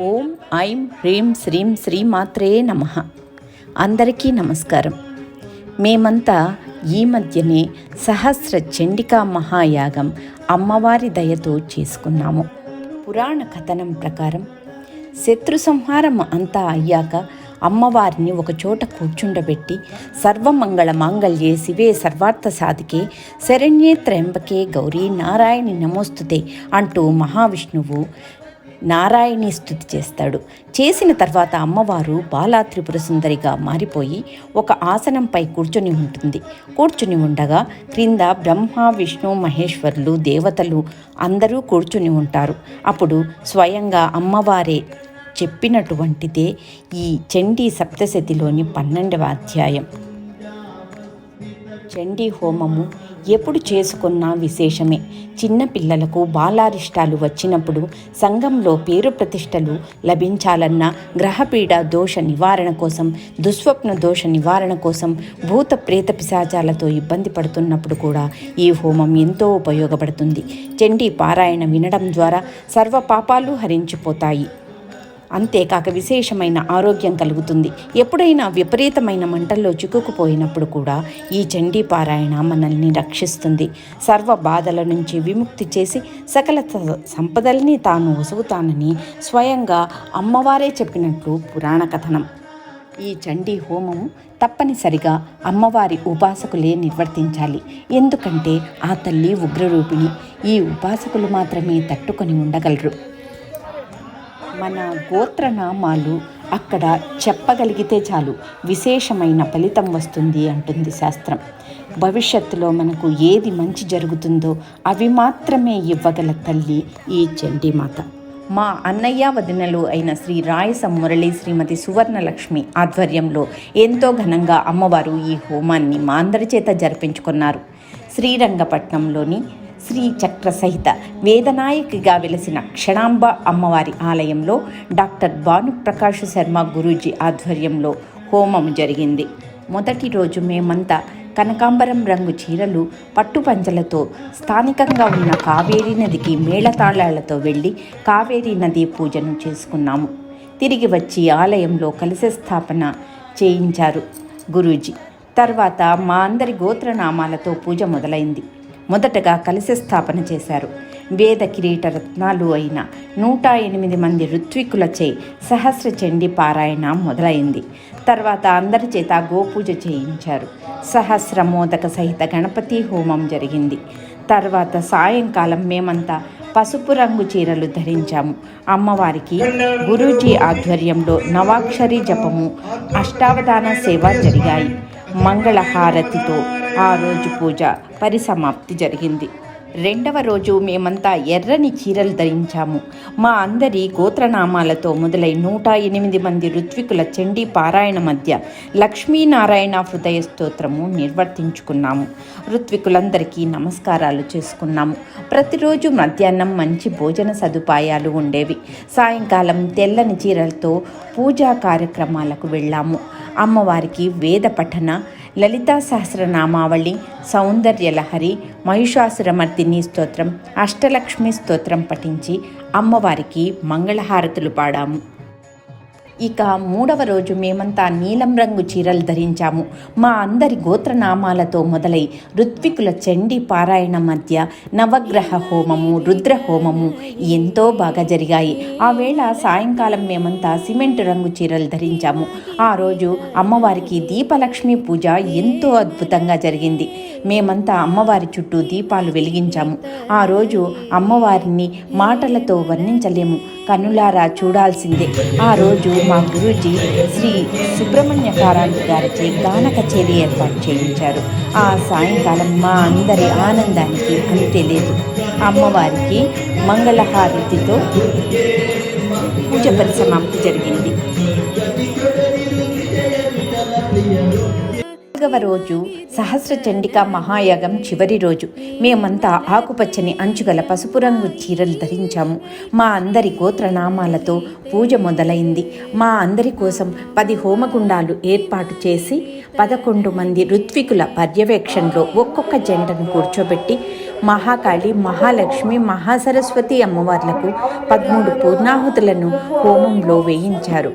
ఓం ఐం హ్రీం శ్రీం శ్రీమాత్రే నమ. అందరికీ నమస్కారం. మేమంతా ఈ మధ్యనే సహస్ర చండికా మహాయాగం అమ్మవారి దయతో చేసుకున్నాము. పురాణ కథనం ప్రకారం శత్రు సంహారం అంతా అయ్యాక అమ్మవారిని ఒకచోట కూర్చుండబెట్టి సర్వమంగళ మాంగళ్యే శివే సర్వార్థ సాధికే శరణ్యే త్ర్యంబకే గౌరీ నారాయణి నమోస్తుతే అంటూ మహావిష్ణువు నారాయణి స్థుతి చేస్తాడు. చేసిన తర్వాత అమ్మవారు బాలా త్రిపుర సుందరిగా మారిపోయి ఒక ఆసనంపై కూర్చొని ఉంటుంది. కూర్చుని ఉండగా క్రింద బ్రహ్మ విష్ణు మహేశ్వరులు దేవతలు అందరూ కూర్చుని ఉంటారు. అప్పుడు స్వయంగా అమ్మవారే చెప్పినటువంటిదే ఈ చండీ సప్తశతిలోని పన్నెండవ అధ్యాయం. చండీ హోమము ఎప్పుడు చేసుకున్నా విశేషమే. చిన్నపిల్లలకు బాలారిష్టాలు వచ్చినప్పుడు సంఘంలో పేరు ప్రతిష్టలు లభించాలన్న గ్రహపీడ దోష నివారణ కోసం దుస్వప్న దోష నివారణ కోసం భూత ప్రేత పిశాచాలతో ఇబ్బంది పడుతున్నప్పుడు కూడా ఈ హోమం ఎంతో ఉపయోగపడుతుంది. చండీ పారాయణ వినడం ద్వారా సర్వ పాపాలు హరించిపోతాయి. అంతేకాక విశేషమైన ఆరోగ్యం కలుగుతుంది. ఎప్పుడైనా విపరీతమైన మంటల్లో చిక్కుకుపోయినప్పుడు కూడా ఈ చండీ పారాయణ మనల్ని రక్షిస్తుంది. సర్వ బాధల నుంచి విముక్తి చేసి సకల సంపదల్ని తాను వసుగుతానని స్వయంగా అమ్మవారే చెప్పినట్లు పురాణ కథనం. ఈ చండీ హోమము తప్పనిసరిగా అమ్మవారి ఉపాసకులే నిర్వర్తించాలి. ఎందుకంటే ఆ తల్లి ఉగ్రరూపిణి. ఈ ఉపాసకులు మాత్రమే తట్టుకొని ఉండగలరు. మన గోత్రనామాలు అక్కడ చెప్పగలిగితే చాలు. విశేషమైన ఫలితం వస్తుంది అంటుంది శాస్త్రం. భవిష్యత్తులో మనకు ఏది మంచి జరుగుతుందో అవి మాత్రమే ఇవ్వగల తల్లి ఈ చండీమాత మా అన్నయ్య వదినలు అయిన శ్రీ రాయసం మురళి శ్రీమతి సువర్ణలక్ష్మి ఆధ్వర్యంలో ఎంతో ఘనంగా అమ్మవారు ఈ హోమాన్ని మా అందరి చేత జరిపించుకున్నారు. శ్రీరంగపట్నంలోని శ్రీ చక్ర సహిత వేదనాయకిగా వెలసిన క్షణాంబ అమ్మవారి ఆలయంలో డాక్టర్ భానుప్రకాష్ శర్మ గురూజీ ఆధ్వర్యంలో హోమం జరిగింది. మొదటి రోజు మేమంతా కనకాంబరం రంగు చీరలు పట్టుపంచలతో స్థానికంగా ఉన్న కావేరీ నదికి మేళతాళాలతో వెళ్ళి కావేరీ నది పూజను చేసుకున్నాము. తిరిగి వచ్చి ఆలయంలో కలశ స్థాపన చేయించారు గురూజీ. తర్వాత మా అందరి గోత్రనామాలతో పూజ మొదలైంది. మొదటగా కలిసి స్థాపన చేశారు. వేద కిరీట రత్నాలు అయిన నూట ఎనిమిది మంది ఋత్వికులచే సహస్ర చండీ పారాయణ మొదలైంది. తర్వాత అందరి చేత గోపూజ చేయించారు. సహస్ర మోదక సహిత గణపతి హోమం జరిగింది. తర్వాత సాయంకాలం మేమంతా పసుపు రంగు చీరలు ధరించాము. అమ్మవారికి గురూజీ ఆధ్వర్యంలో నవాక్షరి జపము అష్టావధాన సేవ జరిగాయి. మంగళహారతితో ఆ రోజు పూజ పరిసమాప్తి జరిగింది. రెండవ రోజు మేమంతా ఎర్రని చీరలు ధరించాము. మా అందరి గోత్రనామాలతో మొదలై నూట ఎనిమిది మంది ఋత్వికుల చండీ పారాయణ మధ్య లక్ష్మీనారాయణ హృదయ స్తోత్రము నిర్వర్తించుకున్నాము. ఋత్వికులందరికీ నమస్కారాలు చేసుకున్నాము. ప్రతిరోజు మధ్యాహ్నం మంచి భోజన సదుపాయాలు ఉండేవి. సాయంకాలం తెల్లని చీరలతో పూజా కార్యక్రమాలకు వెళ్ళాము. అమ్మవారికి వేద పఠన లలితా సహస్రనామావళి సౌందర్యలహరి మహిషాసురమర్దిని స్తోత్రం అష్టలక్ష్మి స్తోత్రం పఠించి అమ్మవారికి మంగళహారతులు పాడాము. ఇక మూడవ రోజు మేమంతా నీలం రంగు చీరలు ధరించాము. మా అందరి గోత్రనామాలతో మొదలై ఋత్వికుల చండీ పారాయణ మధ్య నవగ్రహ హోమము రుద్ర హోమము ఎంతో బాగా జరిగాయి. ఆ వేళ సాయంకాలం మేమంతా సిమెంట్ రంగు చీరలు ధరించాము. ఆ రోజు అమ్మవారికి దీపలక్ష్మి పూజ ఎంతో అద్భుతంగా జరిగింది. మేమంతా అమ్మవారి చుట్టూ దీపాలు వెలిగించాము. ఆ రోజు అమ్మవారిని మాటలతో వర్ణించలేము. కనులారా చూడాల్సిందే. ఆ రోజు మా గురూజీ శ్రీ సుబ్రహ్మణ్య కారాంతి గారిచే గాన కచేరీ ఏర్పాటు చేయించారు. ఆ సాయంకాలం మా అందరి ఆనందానికి అంతే లేదు. అమ్మవారికి మంగళహారతితో పూజ పరిసమాప్తి జరిగింది. నాలుగవ రోజు సహస్ర చండిక మహాయాగం చివరి రోజు. మేమంతా ఆకుపచ్చని అంచుగల పసుపు రంగు చీరలు ధరించాము. మా అందరి గోత్రనామాలతో పూజ మొదలైంది. మా అందరి కోసం పది హోమగుండాలు ఏర్పాటు చేసి పదకొండు మంది ఋత్వికుల పర్యవేక్షణలో ఒక్కొక్క జంటను కూర్చోబెట్టి మహాకాళి మహాలక్ష్మి మహాసరస్వతి అమ్మవార్లకు పదమూడు పూర్ణాహుతులను హోమంలో వేయించారు.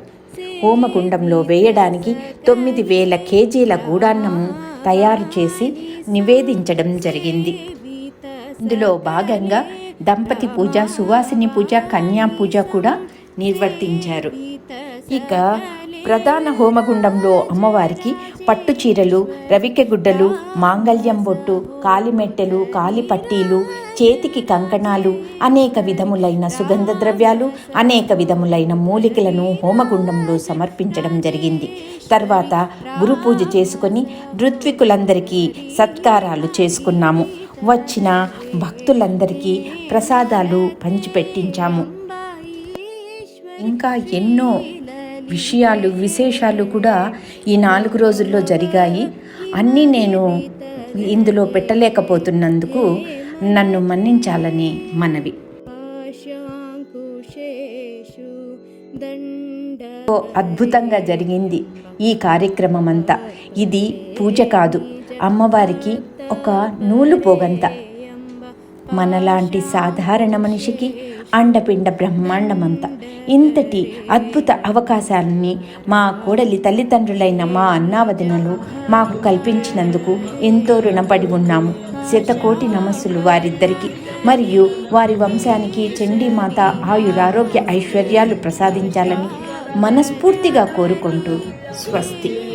హోమగుండంలో వేయడానికి తొమ్మిది వేల కేజీల గూడాన్నము తయారు చేసి నివేదించడం జరిగింది. ఇందులో భాగంగా దంపతి పూజ సువాసిని పూజ కన్యా పూజ కూడా నిర్వర్తించారు. ఇక ప్రధాన హోమగుండంలో అమ్మవారికి పట్టు చీరలు రవికె గుడ్డలు మాంగళ్యం బొట్టు కాలిమెట్టెలు కాలిపట్టీలు చేతికి కంకణాలు అనేక విధములైన సుగంధ ద్రవ్యాలు అనేక విధములైన మూలికలను హోమగుండంలో సమర్పించడం జరిగింది. తర్వాత గురు పూజ చేసుకొని ఋత్వికులందరికీ సత్కారాలు చేసుకున్నాము. వచ్చిన భక్తులందరికీ ప్రసాదాలు పంచిపెట్టించాము. ఇంకా ఎన్నో విషయాలు విశేషాలు కూడా ఈ నాలుగు రోజుల్లో జరిగాయి. అన్నీ నేను ఇందులో పెట్టలేకపోతున్నందుకు నన్ను మన్నించాలని మనవి. అద్భుతంగా జరిగింది ఈ కార్యక్రమం అంతా ఇది పూజ కాదు అమ్మవారికి ఒక నూలు పోగంత. మనలాంటి సాధారణ మనిషికి అండపిండ బ్రహ్మాండమంతా. ఇంతటి అద్భుత అవకాశాలని మా కోడలి తల్లిదండ్రులైన మా అన్నావదినలు మాకు కల్పించినందుకు ఎంతో రుణపడి ఉన్నాము. శతకోటి నమస్సులు వారిద్దరికి. మరియు వారి వంశానికి చండీమాత ఆయురారోగ్య ఐశ్వర్యాలు ప్రసాదించాలని మనస్ఫూర్తిగా కోరుకుంటూ స్వస్తి.